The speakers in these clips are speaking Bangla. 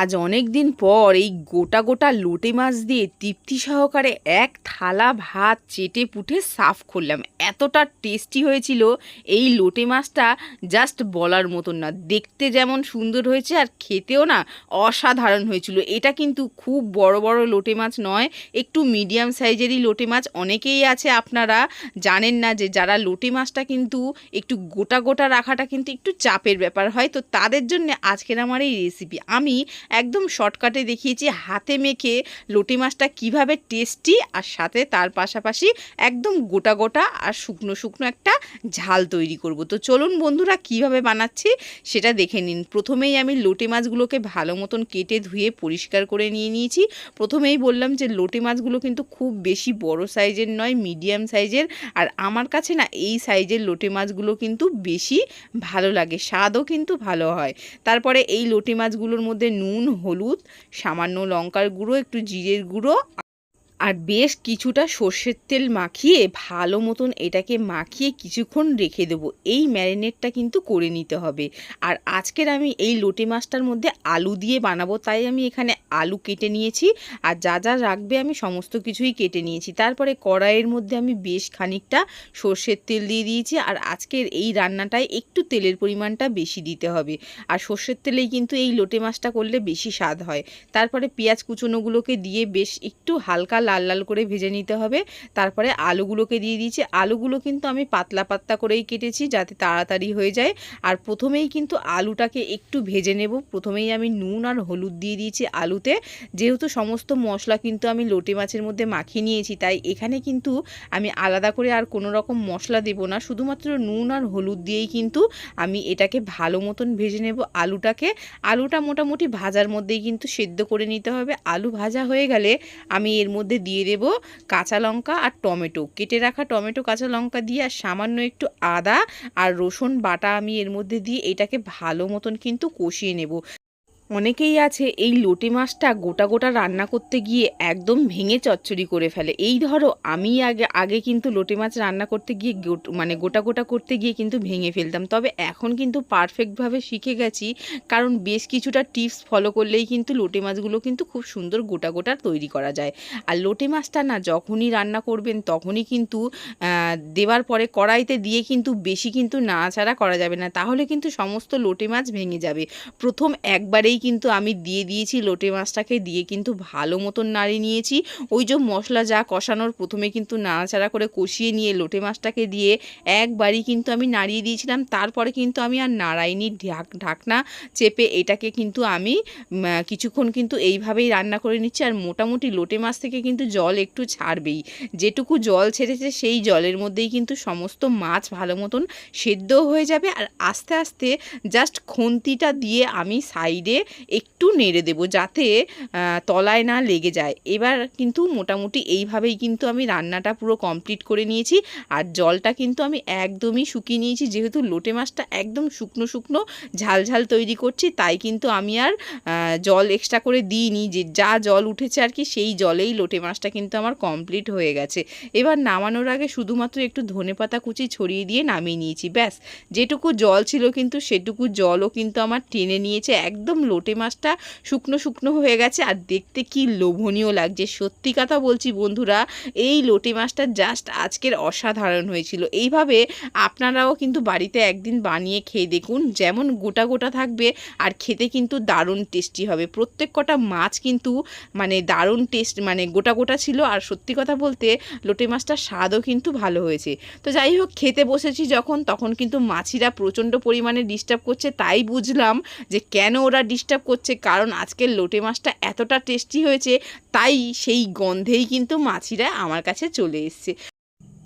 আজ অনেক দিন পর এই গোটা গোটা লোটে মাছ দিয়ে তৃপ্তি সহকারে এক থালা ভাত চেটে পুটে সাফ করলাম। এতটা টেস্টি হয়েছিল এই লোটে মাছটা জাস্ট বলার মতন না। দেখতে যেমন সুন্দর হয়েছে আর খেতেও না অসাধারণ হয়েছিল। এটা কিন্তু খুব বড় বড় লোটে মাছ নয়, একটু মিডিয়াম সাইজেরই লোটে মাছ অনেকেই আছে আপনারা জানেন না যে যারা লোটে মাছটা কিন্তু একটু গোটা গোটা রাখাটা কিন্তু একটু চাপের ব্যাপার হয়। তো তাদের জন্য আজকের আমার এই রেসিপি আমি একদম শর্টকাটে দেখিয়েছি, হাতে মেখে লোটে মাছটা কীভাবে টেস্টি আর সাথে তার পাশাপাশি একদম গোটা গোটা আর শুকনো শুকনো একটা ঝাল তৈরি করব। তো চলুন বন্ধুরা কীভাবে বানাচ্ছি সেটা দেখে নিন। প্রথমেই আমি লোটে মাছগুলোকে ভালো মতন কেটে ধুয়ে পরিষ্কার করে নিয়ে নিয়েছি। প্রথমেই বললাম যে লোটে মাছগুলো কিন্তু খুব বেশি বড় সাইজের নয়, মিডিয়াম সাইজের আর আমার কাছে না এই সাইজের লোটে মাছগুলো কিন্তু বেশি ভালো লাগে, স্বাদও কিন্তু ভালো হয়। তারপরে এই লোটে মাছগুলোর মধ্যে নুন হলুদ সামান্য লঙ্কার গুঁড়ো একটু জিরের গুঁড়ো আর বেশ কিছুটা সর্ষের তেল মাখিয়ে ভালো মতন এটাকে মাখিয়ে কিছুক্ষণ রেখে দেবো। এই ম্যারিনেটটা কিন্তু করে নিতে হবে। আর আজকের আমি এই লোটে মাছটার মধ্যে আলু দিয়ে বানাবো, তাই আমি এখানে আলু কেটে নিয়েছি। আর যা যা রাখবে আমি সমস্ত কিছুই কেটে নিয়েছি। তারপরে কড়াইয়ের মধ্যে আমি বেশ খানিকটা সর্ষের তেল দিয়ে দিয়েছি। আর আজকের এই রান্নাটায় একটু তেলের পরিমাণটা বেশি দিতে হবে। আর সর্ষের তেলেই কিন্তু এই লোটে মাছটা করলে বেশি স্বাদ হয়। তারপরে পেঁয়াজ কুচনোগুলোকে দিয়ে বেশ একটু হালকা লাল লাল করে ভেজে নিতে হবে। তারপরে আলুগুলোকে দিয়ে দিয়েছি। আলুগুলো কিন্তু আমি পাতলা পাতলা করেই কেটেছি যাতে তাড়াতাড়ি হয়ে যায়। আর প্রথমেই কিন্তু আলুটাকে একটু ভেজে নেব। প্রথমেই আমি নুন আর হলুদ দিয়ে দিয়েছি আলুতে। যেহেতু সমস্ত মশলা কিন্তু আমি লোটে মাছের মধ্যে মাখিয়ে নিয়েছি, তাই এখানে কিন্তু আমি আলাদা করে আর কোনো রকম মশলা দেব না। শুধুমাত্র নুন আর হলুদ দিয়েই কিন্তু আমি এটাকে ভালো মতন ভেজে নেব আলুটাকে। আলুটা মোটামুটি ভাজার মধ্যেই কিন্তু সেদ্ধ করে নিতে হবে। আলু ভাজা হয়ে গেলে আমি এর মধ্যে দিয়ে দেব কাঁচা লঙ্কা আর টমেটো। কেটে রাখা টমেটো, কাঁচা লঙ্কা দিয়ে আর সামান্য একটু আদা আর রসুন বাটা আমি এর মধ্যে দিয়ে এটাকে ভালো মতন কিন্তু কষিয়ে নেব। অনেকেই আছে এই লোটে মাছটা গোটা গোটা রান্না করতে গিয়ে একদম ভেঙে চচ্চড়ি করে ফেলে। এই ধরো, আমি আগে আগে কিন্তু লোটে মাছ রান্না করতে গিয়ে মানে গোটা গোটা করতে গিয়ে কিন্তু ভেঙে ফেলতাম। তবে এখন কিন্তু পারফেক্টভাবে শিখে গেছি, কারণ বেশ কিছুটা টিপস ফলো করলেই কিন্তু লোটে মাছগুলো কিন্তু খুব সুন্দর গোটা গোটা তৈরি করা যায়। আর লোটে মাছটা না, যখনই রান্না করবেন তখনই কিন্তু দেওয়ার পরে কড়াইতে দিয়ে কিন্তু বেশি কিন্তু নাড়াচাড়া করা যাবে না। তাহলে কিন্তু সমস্ত লোটে মাছ ভেঙে যাবে। প্রথম একবারেই কিন্তু আমি দিয়ে দিয়েছি, লোটে মাছটাকে দিয়ে কিন্তু ভালো মতন নাড়িয়ে নিয়েছি। ওই যে মশলা যা কষানোর প্রথমে কিন্তু নাড়াচাড়া করে কষিয়ে নিয়ে লোটে মাছটাকে দিয়ে একবারই কিন্তু আমি নাড়িয়ে দিয়েছিলাম। তারপরে কিন্তু আমি আর নাড়াইনি। ঢাক, ঢাকনা চেপে এটাকে কিন্তু আমি কিছুক্ষণ কিন্তু এইভাবেই রান্না করে নিচ্ছি। আর মোটামুটি লোটে মাছ থেকে কিন্তু জল একটু ছাড়বেই। যেটুকু জল ছেড়েছে সেই জলের মধ্যেই কিন্তু সমস্ত মাছ ভালো মতন সেদ্ধ হয়ে যাবে। আর আস্তে আস্তে জাস্ট খুন্তিটা দিয়ে আমি সাইডে একটু নেড়ে দেব যাতে তলায় না লেগে যায়। এবার কিন্তু মোটামুটি এইভাবেই কিন্তু আমি রান্নাটা পুরো কমপ্লিট করে নিয়েছি। আর জলটা কিন্তু আমি একদমই শুকিয়ে নিয়েছি। যেহেতু লোটে মাছটা একদম শুকনো শুকনো, ঝাল ঝাল তৈরি করছি, তাই কিন্তু আমি আর জল এক্সট্রা করে দিইনি। যে যা জল উঠেছে আর কি, সেই জলেই লোটে মাছটা কিন্তু আমার কমপ্লিট হয়ে গেছে। এবার নামানোর আগে শুধুমাত্র একটু ধনে পাতা কুচি ছড়িয়ে দিয়ে নামিয়ে নিয়েছি। ব্যাস, যেটুকু জল ছিল কিন্তু সেটুকু জলও কিন্তু আমার টেনে নিয়েছে। একদম লোটে মাছটা শুকনো শুকনো হয়ে গেছে আর দেখতে কি লোভনীয় লাগছে। সত্যি কথা বলছি বন্ধুরা, এই লোটে মাছটা জাস্ট আজকের অসাধারণ হয়েছিল। এইভাবে আপনারাও কিন্তু বাড়িতে একদিন বানিয়ে খেয়ে দেখুন, যেমন গোটা গোটা থাকবে আর খেতে কিন্তু দারুণ টেস্টি হবে। প্রত্যেক কটা মাছ কিন্তু মানে দারুণ টেস্ট মানে গোটা গোটা ছিল আর সত্যি কথা বলতে লোটে মাছটার স্বাদও কিন্তু ভালো হয়েছে। তো যাই হোক, খেতে বসেছি যখন, তখন কিন্তু মাছিরা প্রচণ্ড পরিমাণে ডিস্টার্ব করছে, তাই বুঝলাম যে কেন ওরা ডিস্টার্ব করছে। কারণ আজকের লোটে মাছটা এতটা টেস্টি হয়েছে, তাই সেই গন্ধেই কিন্তু মাছিরা আমার কাছে চলে এসছে।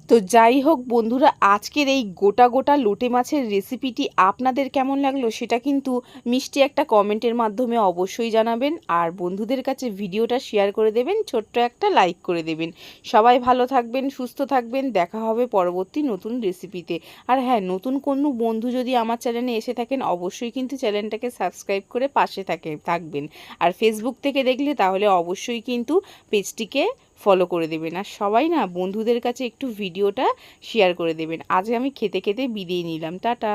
তো যাই হোক বন্ধুরা, আজকের এই গোটা গোটা লোটে মাছের রেসিপিটি আপনাদের কেমন লাগল সেটা কিন্তু মিষ্টি একটা কমেন্টের মাধ্যমে অবশ্যই জানাবেন। আর বন্ধুদের কাছে ভিডিওটা শেয়ার করে দেবেন, ছোট্ট একটা লাইক করে দেবেন। সবাই ভালো থাকবেন, সুস্থ থাকবেন, দেখা হবে পরবর্তী নতুন রেসিপিতে আর হ্যাঁ নতুন কোনো বন্ধু যদি আমার চ্যানেলে এসে থাকেন, অবশ্যই কিন্তু চ্যানেলটাকে সাবস্ক্রাইব করে পাশে থাকে, থাকবেন। আর ফেসবুক থেকে দেখলে তাহলে অবশ্যই কিন্তু পেজটিকে ফলো করে দেবেন। আর সবাই না বন্ধুদের কাছে একটু ভিডিওটা শেয়ার করে দেবেন। আজ আমি খেতে খেতে বিদিয়ে নিলাম। টাটা।